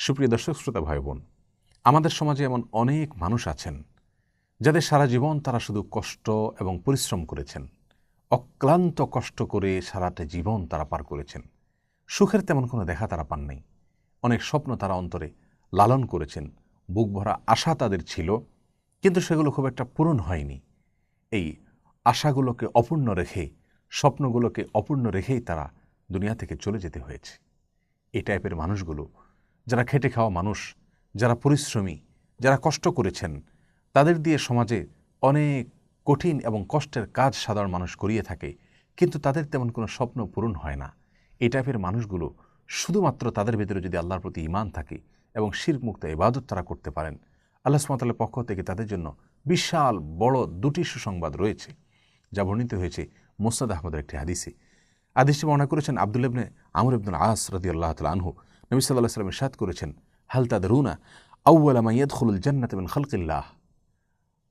সুপ্রিয় দর্শক, শ্রোতা ভাই বোন আমাদের সমাজে এমন অনেক মানুষ আছেন যাদের সারা জীবন তারা শুধু কষ্ট এবং পরিশ্রম করেছেন। অক্লান্ত কষ্ট করে সারাটা জীবন তারা পার করেছেন। সুখের তেমন কোনো দেখা তারা পান নাই। অনেক স্বপ্ন তারা অন্তরে লালন করেছেন। বুক ভরা আশা তাদের ছিল, কিন্তু সেগুলো খুব একটা পূরণ হয়নি। এই আশাগুলোকে অপূর্ণ রেখে, স্বপ্নগুলোকে অপূর্ণ রেখেই তারা দুনিয়া থেকে চলে যেতে হয়েছে। এই টাইপের মানুষগুলো যারা খেটে খাওয়া মানুষ, যারা পরিশ্রমী, যারা কষ্ট করেছেন, তাদের দিয়ে সমাজে অনেক কঠিন এবং কষ্টের কাজ সাধারণ মানুষ করিয়ে থাকে। কিন্তু তাদের তেমন কোনো স্বপ্ন পূরণ হয় না। এই টাইপের মানুষগুলো শুধুমাত্র তাদের ভেতরে যদি আল্লাহর প্রতি ইমান থাকে এবং শির মুক্ত ইবাদত তারা করতে পারেন, আল্লাহ সুমাতালের পক্ষ থেকে তাদের জন্য বিশাল বড় দুটি সুসংবাদ রয়েছে, যা বর্ণিত হয়েছে মোসাদ আহমদের একটি হাদিসে। আদিসটি বর্ণনা করেছেন আব্দুল ইবনে আমর ইবনুল আস রদি আল্লাহ তাল আনহু। নবী সাল্লাহ সাল্লাম ইরশাদ করেছেন হাল তাদরুনা আউ্বালা মাইয়াদ খুলুল জান্নাত বিন খালকিল্লাহ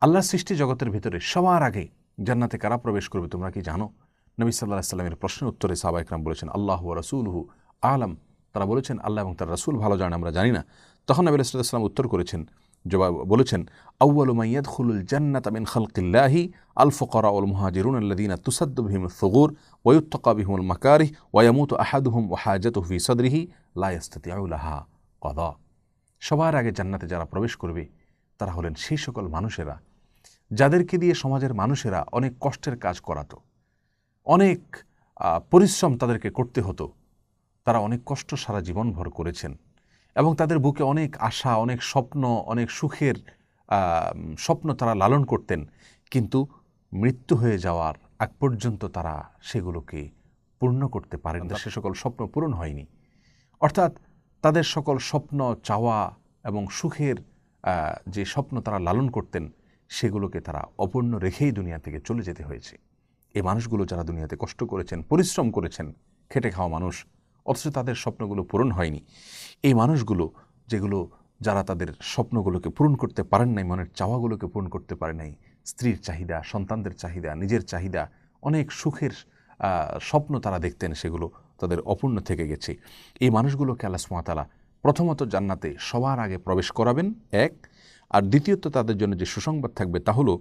আল্লাহর সৃষ্টি জগতের ভিতরে সবার আগে জান্নাতে কারা প্রবেশ করবে তোমরা কি জানো নবী সাল্লাহ সাল্লামের প্রশ্নের উত্তরে সাহবা ইকরাম বলেছেন আল্লাহ রসুলহু আলম তারা বলেছেন আল্লাহ এবং তার রসুল ভালো জানেন আমরা জানি না তখন নবী সাল্লাম উত্তর করেছেন জবাব বলেছেন আউ্বাল মাইয়াদ খুলুল জান্নাত মিন খালকিল্লাহি আল ফকরা উল মুহাজিরুন আল্লাদিনা তুসাদ্দু বিহিম ফগুর ওয়ুত্তকা বিহিমুল মাকারিহ ওয়ামুত আহাদুহুম ওয়াহাজাত ফি সদরিহি লাইস্তাতিউলাহা কদা। সবার আগে জান্নাতে যারা প্রবেশ করবে তারা হলেন সেই সকল মানুষেরা যাদেরকে দিয়ে সমাজের মানুষেরা অনেক কষ্টের কাজ করাতো। অনেক পরিশ্রম তাদেরকে করতে হতো। তারা অনেক কষ্ট সারা জীবনভর করেছেন এবং তাদের বুকে অনেক আশা অনেক স্বপ্ন অনেক সুখের স্বপ্ন তারা লালন করতেন। কিন্তু মৃত্যু হয়ে যাওয়ার আগ পর্যন্ত তারা সেগুলোকে পূর্ণ করতে পারেন সে সকল স্বপ্ন পূরণ হয়নি। অর্থাৎ তাদের সকল স্বপ্ন, চাওয়া এবং সুখের যে স্বপ্ন তারা লালন করতেন, সেগুলোকে তারা অপূর্ণ রেখেই দুনিয়া থেকে চলে যেতে হয়েছে। এই মানুষগুলো যারা দুনিয়াতে কষ্ট করেছেন, পরিশ্রম করেছেন, খেটে খাওয়া মানুষ, অথচ তাদের স্বপ্নগুলো পূরণ হয়নি। এই মানুষগুলো, যেগুলো যারা তাদের স্বপ্নগুলোকে পূরণ করতে পারেন নাই, মনের চাওয়াগুলোকে পূরণ করতে পারে নাই, স্ত্রীর চাহিদা, সন্তানদের চাহিদা, নিজের চাহিদা, অনেক সুখের স্বপ্ন তারা দেখতেন, সেগুলো তাদের অপূর্ণ থেকে গেছে। এই মানুষগুলোকে আল্লাহ সুমাতালা প্রথমত জান্নাতে সবার আগে প্রবেশ করাবেন, এক। আর দ্বিতীয়ত তাদের জন্য যে সুসংবাদ থাকবে তা হলো,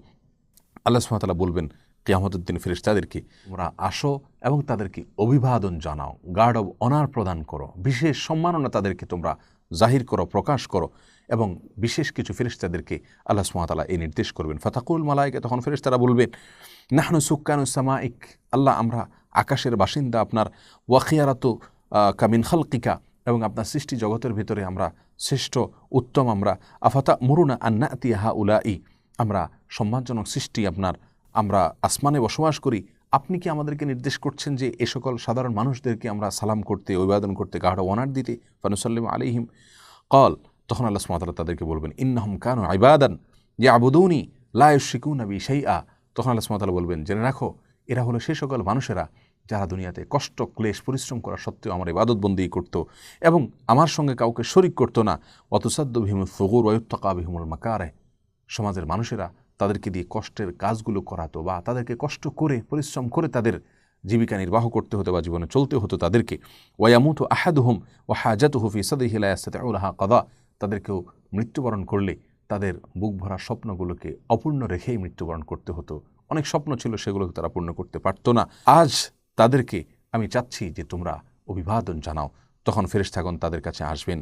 আল্লাহ সুমাতালা বলবেন কেয়ামতুদ্দিন ফিরিস তাদেরকে, তোমরা আসো এবং তাদেরকে অভিবাদন জানাও গার্ড অব অনার প্রদান করো, বিশেষ সম্মাননা তাদেরকে তোমরা জাহির করো, প্রকাশ করো এবং বিশেষ কিছু ফেরিস্তাদেরকে আল্লাহ সুমাতালা এই নির্দেশ করবেন। ফাতাকুল মালায়কে তখন ফেরিস্তারা বলবেন, নাহনু সুক্কানু সামাইক, আল্লাহ আমরা আকাশের বাসিন্দা আপনার ওয়াকিয়ারাত কামিন খালকিকা এবং আপনার সৃষ্টি জগতের ভিতরে আমরা শ্রেষ্ঠ, উত্তম আমরা। আফাতা মুরুনা আন্না তিয়াহা উলাই আমরা সম্মানজনক সৃষ্টি আপনার, আমরা আসমানে বসবাস করি। আপনি কি আমাদেরকে নির্দেশ করছেন যে এ সকল সাধারণ মানুষদেরকে আমরা সালাম করতে, অভিবাদন করতে, গাঢ় ওনার দিতে? ফানুসাল্লিম আলিহিম কল তখন আল্লাহ সুমাতালা তাদেরকে বলবেন, ইন্নাহম কানু আইবাদান যে আবুদৌনি লায়ুশিকু নবী সেই আ তখন আল্লাহ সুমাতালা বলবেন, জেনে রাখো, এরা হলো সেই সকল মানুষেরা যারা দুনিয়াতে কষ্ট, ক্লেশ, পরিশ্রম করা সত্ত্বেও আমার ইবাদতবন্দি করত এবং আমার সঙ্গে কাউকে শরিক করতো না। অতসাদ্দ ভিমুল ফগুর ওয়ুত্তকা ভিমুল মাকারে। সমাজের মানুষেরা তাদেরকে দিয়ে কষ্টের কাজগুলো করাতো বা তাদেরকে কষ্ট করে, পরিশ্রম করে তাদের জীবিকা নির্বাহ করতে হতো বা জীবনে চলতে হতো তাদেরকে। ওয়ামুত আহাদুহুম ও হাজাত হুফি সদহিলাহা কদা। তাদেরকেও মৃত্যুবরণ করলে তাদের বুক ভরা স্বপ্নগুলোকে অপূর্ণ রেখেই মৃত্যুবরণ করতে হতো। অনেক স্বপ্ন ছিল সেগুলোকে তারা পূর্ণ করতে পারতো না। আজ তাদেরকে আমি চাচ্ছি যে তোমরা অভিবাদন জানাও। তখন ফেরেশতাগণ তাদের কাছে আসবেন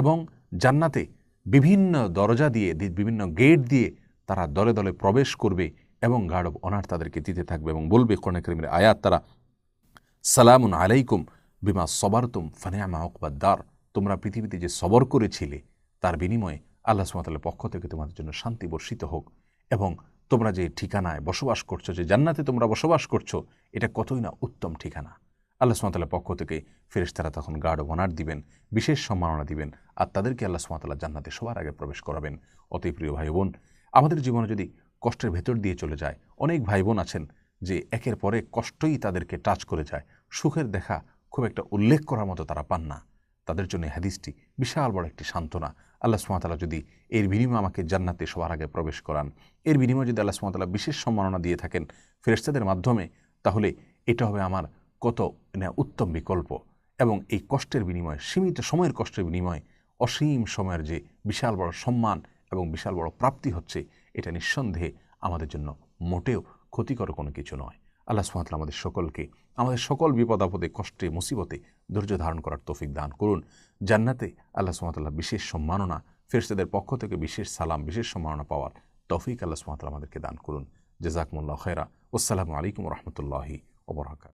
এবং জান্নাতে বিভিন্ন দরজা দিয়ে বিভিন্ন গেট দিয়ে তারা দলে দলে প্রবেশ করবে এবং গার্ড অব অনার তাদেরকে দিতে থাকবে এবং বলবে, কোরআন আয়াত তারা, সালামুন আলাইকুম বিমা সবারতুম ফানিয়ামা অকবাদ্দার তোমরা পৃথিবীতে যে সবর করেছিলে, তার বিনিময়ে আল্লাহ সুমাতালের পক্ষ থেকে তোমাদের জন্য শান্তি বর্ষিত হোক এবং তোমরা যে ঠিকানায় বসবাস করছ, যে জান্নাতে তোমরা বসবাস করছ, এটা কতই না উত্তম ঠিকানা। আল্লাহ সুমাতালের পক্ষ থেকে ফেরেশতারা তখন গার্ড অনার দিবেন, বিশেষ সম্মাননা দিবেন, আর তাদেরকে আল্লাহ সুমাতাল্লাহ জান্নাতে সবার আগে প্রবেশ করাবেন। অতি প্রিয় ভাই বোন আমাদের জীবনে যদি কষ্টের ভেতর দিয়ে চলে যায়, অনেক ভাই বোন আছেন যে একের পরে কষ্টই তাদেরকে টাচ করে যায়, সুখের দেখা খুব একটা উল্লেখ করার মতো তারা পান না। তাদের জন্য হাদিসটি বিশাল বড় একটি সান্ত্বনা। আল্লাহ সুমাতালা যদি এর বিনিময়ে আমাকে জান্নাতে সবার আগে প্রবেশ করান, এর বিনিময়ে যদি আল্লাহ সুমাতালা বিশেষ সম্মাননা দিয়ে থাকেন ফেরেস্তাদের মাধ্যমে, তাহলে এটা হবে আমার কত উত্তম বিকল্প। এবং এই কষ্টের বিনিময়ে, সীমিত সময়ের কষ্টের বিনিময়ে, অসীম সময়ের যে বিশাল বড় সম্মান এবং বিশাল বড় প্রাপ্তি হচ্ছে, এটা নিঃসন্দেহে আমাদের জন্য মোটেও ক্ষতিকর কোনো কিছু নয়। আল্লাহ সুমাতলা আমাদের সকলকে, আমাদের সকল বিপদ আপদে কষ্টে, মুসিবতে ধৈর্য ধারণ করার তৌফিক দান করুন। জান্নাতে আল্লাহ সুমাতাল্লাহ বিশেষ সম্মাননা ফেরস্তাদের পক্ষ থেকে বিশেষ সালাম, বিশেষ সম্মাননা পাওয়ার তৌফিক আল্লাহ সুমাতাল্লাহ আমাদেরকে দান করুন। জেজাকমুল্লাহ খেরা আসসালামু আলাইকুম রহমতুল্লাহি ওবরাকাত